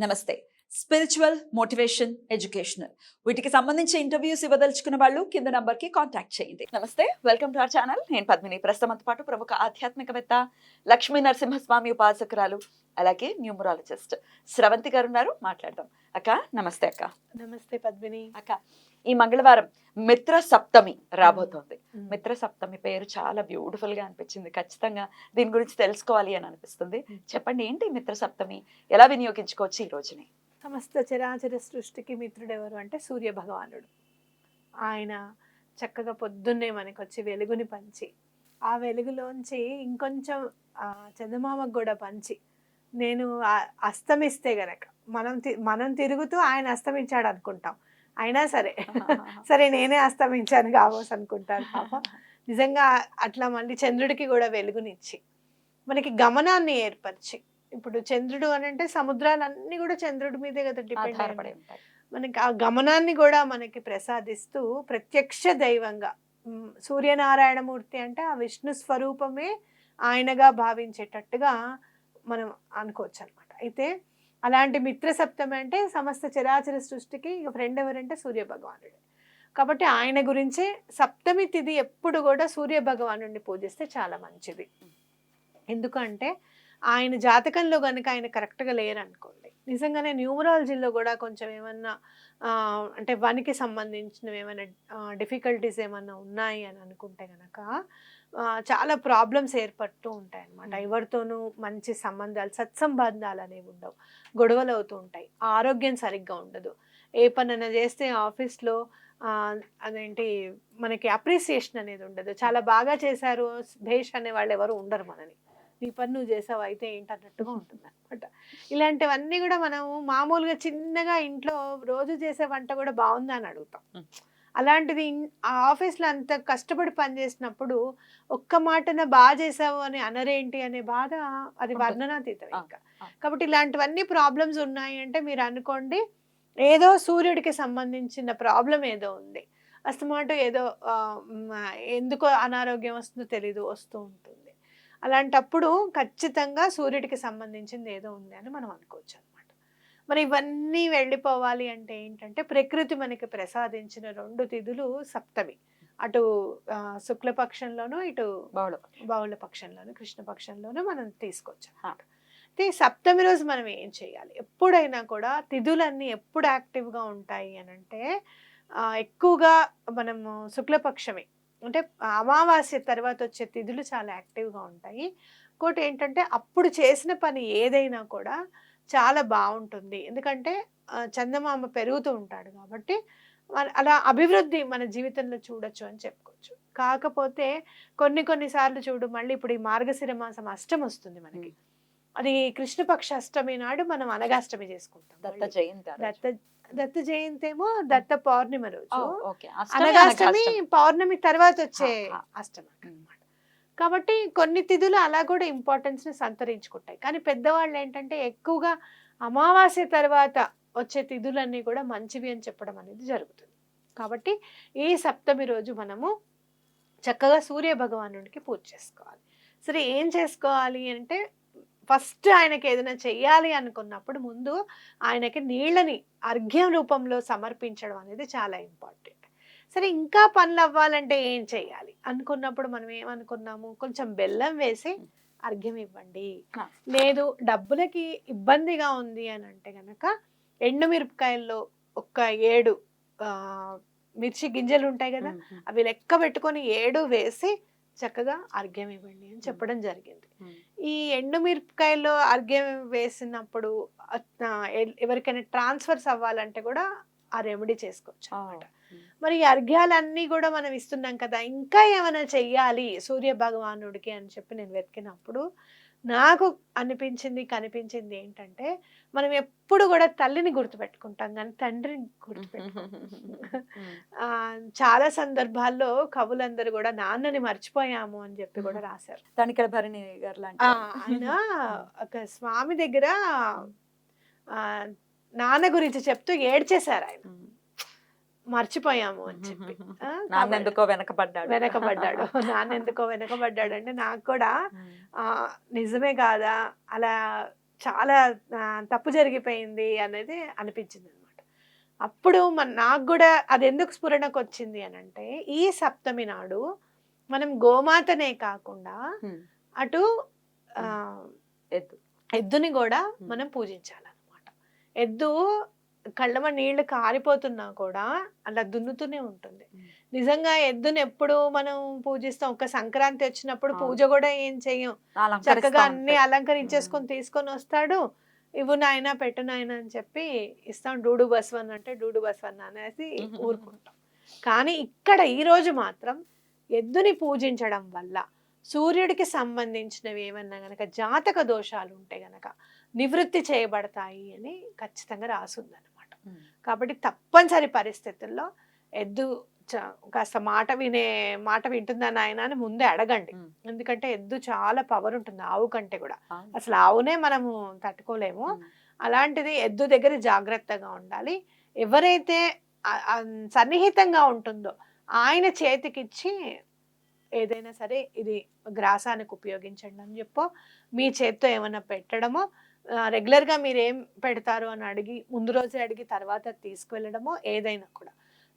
నమస్తే. Spiritual motivation educational వీటికి సంబంధించి ఇంటర్వ్యూస్ ఇవ్వదలుచుకున్న వాళ్ళు కింద నంబర్కి కాంటాక్ట్ చేయండి. నమస్తే వెల్కమ్ టు అవర్ ఛానల్ నేను పద్మిని. ప్రస్తుతంతో పాటు ప్రముఖ ఆధ్యాత్మికవేత్త లక్ష్మీ నరసింహస్వామి ఉపాసకురాలు అలాగే న్యూమరాలజిస్ట్ స్రవంతి గారు ఉన్నారు. మాట్లాడదాం. అక్క నమస్తే అక్క. నమస్తే పద్మిని. అక్క ఈ మంగళవారం మిత్ర సప్తమి రాబోతోంది. మిత్ర సప్తమి పేరు చాలా బ్యూటిఫుల్గా అనిపించింది. ఖచ్చితంగా దీని గురించి తెలుసుకోవాలి అని అనిపిస్తుంది. చెప్పండి ఏంటి మిత్ర సప్తమి? ఎలా వినియోగించుకోవచ్చు ఈ రోజుని? సమస్త చరాచర సృష్టికి మిత్రుడు ఎవరు అంటే సూర్య భగవానుడు. ఆయన చక్కగా పొద్దున్నే మనకు వచ్చి వెలుగుని పంచి ఆ వెలుగులోంచి ఇంకొంచెం చందమామకు కూడా పంచి నేను అస్తమిస్తే గనక మనం మనం తిరుగుతూ ఆయన అస్తమించాడు అనుకుంటాం అయినా సరే. సరే నేనే అస్తమించాను కావోస్ అనుకుంటారు పాప. నిజంగా అట్లా మళ్ళీ చంద్రుడికి కూడా వెలుగునిచ్చి మనకి గమనాన్ని ఏర్పరిచి ఇప్పుడు చంద్రుడు అని అంటే సముద్రాలన్నీ కూడా చంద్రుడి మీదే కదా డిపెండ్ ఉంటాయి. మనకి ఆ గమనాన్ని కూడా మనకి ప్రసాదిస్తూ ప్రత్యక్ష దైవంగా సూర్యనారాయణమూర్తి అంటే ఆ విష్ణు స్వరూపమే ఆయనగా భావించేటట్టుగా మనం అనుకోవచ్చు అనమాట అయితే అలాంటి మిత్ర సప్తమి అంటే సమస్త చరాచర సృష్టికి ఇక ఫ్రెండ్ ఎవరంటే సూర్య భగవానుడు. కాబట్టి ఆయన గురించే సప్తమి తిథి ఎప్పుడు కూడా సూర్య భగవానుడిని పూజిస్తే చాలా మంచిది. ఎందుకంటే ఆయన జాతకంలో కనుక ఆయన కరెక్ట్గా లేరనుకోండి. నిజంగానే న్యూమరాలజీలో కూడా కొంచెం ఏమన్నా అంటే వనికి సంబంధించినవి ఏమైనా డిఫికల్టీస్ ఏమన్నా ఉన్నాయి అని అనుకుంటే కనుక చాలా ప్రాబ్లమ్స్ ఏర్పడుతూ ఉంటాయి అన్నమాట Hmm. ఎవరితోనూ మంచి సంబంధాలు సత్సంబంధాలు అనేవి ఉండవు. గొడవలు అవుతూ ఉంటాయి. ఆరోగ్యం సరిగ్గా ఉండదు. ఏ పనైనా చేస్తే ఆఫీస్లో అదేంటి మనకి అప్రిసియేషన్ అనేది ఉండదు. చాలా బాగా చేశారు భేష్ అనే వాళ్ళు ఎవరు ఉండరు మనని. నీ పని నువ్వు చేసావు అయితే ఏంటన్నట్టుగా ఉంటుంది అనమాట ఇలాంటివన్నీ కూడా మనం మామూలుగా చిన్నగా ఇంట్లో రోజు చేసే వంట కూడా బాగుందా అని అడుగుతాం. అలాంటిది ఆ ఆఫీస్లో అంత కష్టపడి పని చేసినప్పుడు ఒక్క మాటన బాగా చేసావు అని అనరేంటి అనే బాధ అది. వర్ణనాతీతం ఇంకా. కాబట్టి ఇలాంటివన్నీ ప్రాబ్లమ్స్ ఉన్నాయి అంటే మీరు అనుకోండి ఏదో సూర్యుడికి సంబంధించిన ప్రాబ్లం ఏదో ఉంది అస్తమాట ఏదో ఎందుకో అనారోగ్యం వస్తుందో తెలీదు వస్తూ ఉంటుంది అలాంటప్పుడు ఖచ్చితంగా సూర్యుడికి సంబంధించింది ఏదో ఉంది అని మనం అనుకోవచ్చు మరి ఇవన్నీ వెళ్ళిపోవాలి అంటే ఏంటంటే ప్రకృతి మనకి ప్రసాదించిన రెండు తిథులు సప్తమి. అటు శుక్లపక్షంలోనూ ఇటు బహుళ బహుళ పక్షంలోను కృష్ణ పక్షంలోను మనం తీసుకోవచ్చు హా. అయితే సప్తమి రోజు మనం ఏం చేయాలి? ఎప్పుడైనా కూడా తిథులన్నీ ఎప్పుడు యాక్టివ్గా ఉంటాయి అని అంటే ఎక్కువగా మనము శుక్లపక్షమే. అంటే అమావాస్య తర్వాత వచ్చే తిథులు చాలా యాక్టివ్గా ఉంటాయి. ఇంకోటి ఏంటంటే అప్పుడు చేసిన పని ఏదైనా కూడా చాలా బాగుంటుంది. ఎందుకంటే చందమామ పెరుగుతూ ఉంటాడు కాబట్టి అలా అభివృద్ధి మన జీవితంలో చూడొచ్చు అని చెప్పుకోవచ్చు. కాకపోతే కొన్ని కొన్ని సార్లు చూడు మళ్ళీ ఇప్పుడు ఈ మార్గశిర మాసం అష్టమి వస్తుంది మనకి. అది కృష్ణపక్ష అష్టమి నాడు మనం అనగాష్టమి చేసుకుంటాం దత్త. జయంతి. దత్త దత్త జయంతి ఏమో దత్త పౌర్ణిమ రోజు. అనగాష్టమి. పౌర్ణమి తర్వాత వచ్చే. అష్టమి. కాబట్టి కొన్ని తిథులు అలా కూడా ఇంపార్టెన్స్ని సంతరించుకుంటాయి. కానీ పెద్దవాళ్ళు ఏంటంటే ఎక్కువగా అమావాస్య తర్వాత వచ్చే తిథులన్నీ కూడా మంచివి అని చెప్పడం అనేది జరుగుతుంది. కాబట్టి ఈ సప్తమి రోజు మనము చక్కగా సూర్య భగవానుడికి పూజ చేసుకోవాలి. సరే ఏం చేసుకోవాలి అంటే ఫస్ట్ ఆయనకి ఏదైనా చెయ్యాలి అనుకున్నప్పుడు ముందు ఆయనకి నీళ్ళని అర్ఘ్యం రూపంలో సమర్పించడం అనేది చాలా ఇంపార్టెంట్ సరే ఇంకా పనులు అవ్వాలంటే ఏం చేయాలి? అనుకున్నప్పుడు మనం ఏమనుకున్నాము? కొంచెం బెల్లం వేసి అర్ఘ్యం ఇవ్వండి. లేదు డబ్బులకి ఇబ్బందిగా ఉంది అని అంటే గనక ఎండుమిరపకాయల్లో ఒక్క ఏడు మిర్చి గింజలు ఉంటాయి కదా అవి లెక్క పెట్టుకొని ఏడు వేసి చక్కగా అర్ఘ్యం ఇవ్వండి అని చెప్పడం జరిగింది. ఈ ఎండుమిరపకాయలో అర్ఘ్యం వేసినప్పుడు ఎవరికైనా ట్రాన్స్ఫర్స్ అవ్వాలంటే కూడా ఆ రెమెడీ చేసుకోవచ్చు ఉమ్. మరి అర్ఘ్యాలన్నీ కూడా మనం ఇస్తున్నాం కదా ఇంకా ఏమైనా చెయ్యాలి సూర్య భగవానుడికి అని చెప్పి నేను వెతికినప్పుడు నాకు అనిపించింది కనిపించింది ఏంటంటే మనం ఎప్పుడు కూడా తల్లిని గుర్తుపెట్టుకుంటాం కానీ తండ్రిని గుర్తుపెట్టుకుంటాం చాలా సందర్భాల్లో కవులందరూ కూడా నాన్నని మర్చిపోయాము అని చెప్పి కూడా రాశారు తనికెల భరణి గారు. ఆయన ఒక స్వామి దగ్గర ఆ, నాన్న గురించి చెప్తూ ఏడ్చేశారు ఆయన. మర్చిపోయాము అని చెప్పి. ఆ, నాన్న ఎందుకో వెనకబడ్డాడు. వెనకబడ్డాడు. నాన్న ఎందుకో వెనకబడ్డాడు అంటే నాకు కూడా నిజమే కాదా? అలా చాలా తప్పు జరిగిపోయింది అనేది అనిపించింది అనమాట అప్పుడు మన నాకు కూడా అది ఎందుకు స్ఫురణకు వచ్చింది అని అంటే ఈ సప్తమి నాడు మనం గోమాతనే కాకుండా. అటు ఆ, ఎద్దు. ఎద్దుని కూడా మనం పూజించాలన్నమాట. ఎద్దు కళ్ళమ నీళ్ళు కారిపోతున్నా కూడా అలా దున్నుతూనే ఉంటుంది. నిజంగా ఎద్దుని ఎప్పుడు మనం పూజిస్తాం ఒక సంక్రాంతి వచ్చినప్పుడు. పూజ కూడా ఏం చెయ్యం చక్కగా అన్ని. అలంకరించేసుకొని తీసుకొని వస్తాడు ఇవ్వు నాయన పెట్టు నాయన అని చెప్పి ఇస్తాం డూడు బస్వన్ అంటే డూడు బస్వన్ అనేసి. ఊరుకుంటాం కానీ ఇక్కడ ఈ రోజు మాత్రం ఎద్దుని పూజించడం వల్ల సూర్యుడికి సంబంధించినవి ఏమన్నా గనక జాతక దోషాలు ఉంటే గనక నివృత్తి చేయబడతాయి అని ఖచ్చితంగా రాసుందనమాట. కాబట్టి తప్పనిసరి పరిస్థితుల్లో ఎద్దు కాస్త మాట వినే మాట వింటుందా నాయన అని ముందే అడగండి. ఎందుకంటే ఎద్దు చాలా పవర్ ఉంటుంది ఆవు కంటే కూడా. అసలు ఆవునే మనము తట్టుకోలేము. అలాంటిది ఎద్దు దగ్గర జాగ్రత్తగా ఉండాలి ఎవరైతే సన్నిహితంగా ఉంటుందో ఆయన చేతికిచ్చి ఏదైనా సరే ఇది గ్రాసానికి ఉపయోగించండి అని చెప్పో. మీ చేత్తో ఏమైనా పెట్టడమో రెగ్యులర్గా మీరు ఏం పెడతారు అని అడిగి ముందు రోజే అడిగి తర్వాత తీసుకువెళ్ళడమో ఏదైనా కూడా.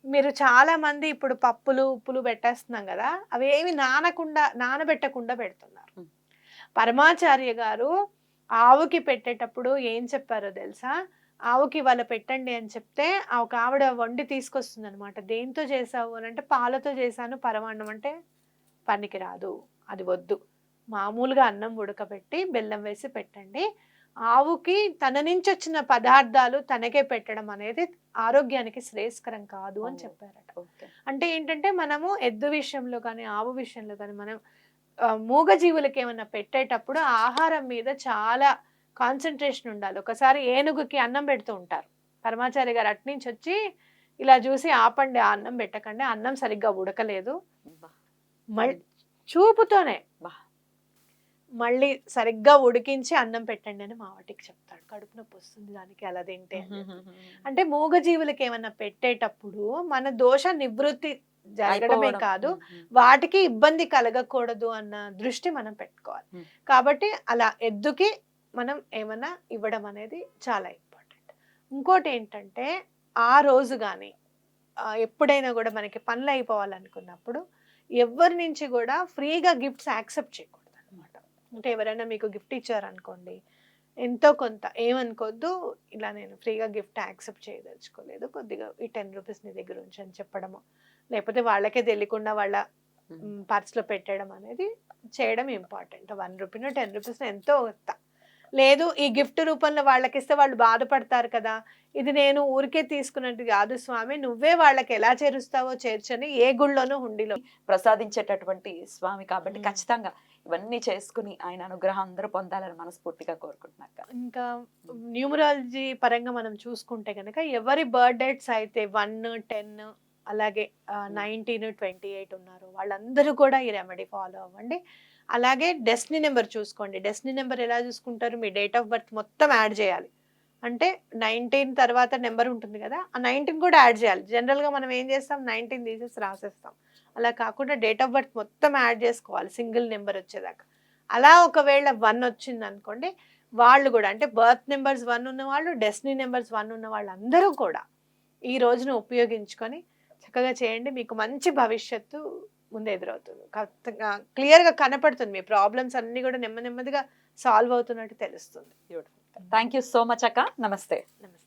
మీరు చాలా మంది ఇప్పుడు పప్పులు ఉప్పులు పెట్టేస్తున్నాం కదా అవి ఏమి నానకుండా నానబెట్టకుండా పెడుతున్నారు. పరమాచార్య గారు ఆవుకి పెట్టేటప్పుడు ఏం చెప్పారో తెలుసా? ఆవుకి వాళ్ళ పెట్టండి అని చెప్తే ఆ ఒక ఆవిడ వండి తీసుకొస్తుంది అనమాట దేంతో చేసావు అని అంటే పాలతో చేశాను పరమాన్నం అంటే? పనికి రాదు అది వద్దు మామూలుగా అన్నం ఉడకబెట్టి బెల్లం వేసి పెట్టండి ఆవుకి తన నుంచి వచ్చిన పదార్థాలు తనకే పెట్టడం అనేది ఆరోగ్యానికి శ్రేయస్కరం కాదు అని. చెప్పారట. అంటే ఏంటంటే మనము ఎద్దు విషయంలో కానీ ఆవు విషయంలో కానీ మనం ఆ, మూగ జీవులకి ఏమైనా పెట్టేటప్పుడు ఆహారం మీద చాలా కాన్సన్ట్రేషన్ ఉండాలి ఒకసారి ఏనుగుకి అన్నం పెడుతూ ఉంటారు పరమాచారి గారు అట్నుంచి వచ్చి ఇలా చూసి ఆపండి ఆ అన్నం పెట్టకండి అన్నం సరిగ్గా ఉడకలేదు. మళ్ళీ చూపుతోనే బా. మళ్ళీ సరిగ్గా ఉడికించి అన్నం పెట్టండి అని మా వాటికి చెప్తాడు కడుపు నొప్పి వస్తుంది దానికి అలా తింటే. అంటే మూగజీవులకి ఏమన్నా పెట్టేటప్పుడు మన దోష నివృత్తి జరగడమే. కాదు. వాటికి ఇబ్బంది కలగకూడదు అన్న దృష్టి మనం పెట్టుకోవాలి. కాబట్టి అలా ఎద్దుకి మనం ఏమన్నా ఇవ్వడం అనేది చాలా ఇంపార్టెంట్ ఇంకోటి ఏంటంటే ఆ రోజు కానీ ఎప్పుడైనా కూడా మనకి పనులు అయిపోవాలనుకున్నప్పుడు ఎవరి నుంచి కూడా ఫ్రీగా గిఫ్ట్స్ యాక్సెప్ట్ చేయకూడదు అనమాట అంటే ఎవరైనా మీకు గిఫ్ట్ ఇచ్చారనుకోండి ఎంతో కొంత ఏమనుకోవద్దు ఇలా నేను ఫ్రీగా గిఫ్ట్ యాక్సెప్ట్ చేయదలుచుకోలేదు కొద్దిగా ఈ టెన్ రూపీస్ నీ దగ్గర ఉంచి అని చెప్పడము. లేకపోతే వాళ్ళకే తెలియకుండా వాళ్ళ. పర్స్లో పెట్టడం అనేది చేయడం ఇంపార్టెంట్ వన్ రూపీనో టెన్ రూపీస్ ఎంతో వస్తా లేదు ఈ గిఫ్ట్ రూపంలో వాళ్ళకి ఇస్తే వాళ్ళు బాధపడతారు కదా. ఇది నేను ఊరికే తీసుకున్నట్టు కాదు స్వామి. నువ్వే వాళ్ళకి ఎలా చేరుస్తావో చేర్చని ఏ గుళ్ళోనూ హుండీలో ప్రసాదించేటటువంటి స్వామి కాబట్టి. ఖచ్చితంగా ఇవన్నీ చేసుకుని ఆయన అనుగ్రహం అందరూ పొందాలని మనస్ఫూర్తిగా కోరుకుంటున్నాక ఇంకా న్యూమరాలజీ పరంగా మనం చూసుకుంటే కనుక ఎవరి బర్త్ డేట్స్ అయితే వన్ టెన్ అలాగే నైన్టీన్ ట్వంటీ ఎయిట్ ఉన్నారు వాళ్ళందరూ కూడా ఈ రెమెడీ ఫాలో అవ్వండి. అలాగే డెస్టినీ నెంబర్ చూసుకోండి. డెస్టినీ నెంబర్ ఎలా చూసుకుంటారు? మీ డేట్ ఆఫ్ బర్త్ మొత్తం యాడ్ చేయాలి. అంటే నైన్టీన్ తర్వాత నెంబర్ ఉంటుంది కదా ఆ నైన్టీన్ కూడా యాడ్ చేయాలి. జనరల్గా మనం ఏం చేస్తాం? నైన్టీన్ తీసేసి రాసేస్తాం. అలా కాకుండా డేట్ ఆఫ్ బర్త్ మొత్తం యాడ్ చేసుకోవాలి. సింగిల్ నెంబర్ వచ్చేదాకా. అలా ఒకవేళ వన్ వచ్చింది అనుకోండి వాళ్ళు కూడా అంటే బర్త్ నెంబర్స్ వన్ ఉన్న వాళ్ళు డెస్టినీ నెంబర్స్ వన్ ఉన్న వాళ్ళు అందరూ కూడా ఈ రోజును ఉపయోగించుకొని చక్కగా చేయండి. మీకు మంచి భవిష్యత్తు ముందు ఎదురవుతుంది. ఖచ్చితంగా క్లియర్గా కనపడుతుంది. మీ ప్రాబ్లమ్స్ అన్నీ కూడా నెమ్మది నెమ్మదిగా సాల్వ్ అవుతున్నట్టు తెలుస్తుంది. థ్యాంక్ యూ సో మచ్ అక్క. నమస్తే. నమస్తే.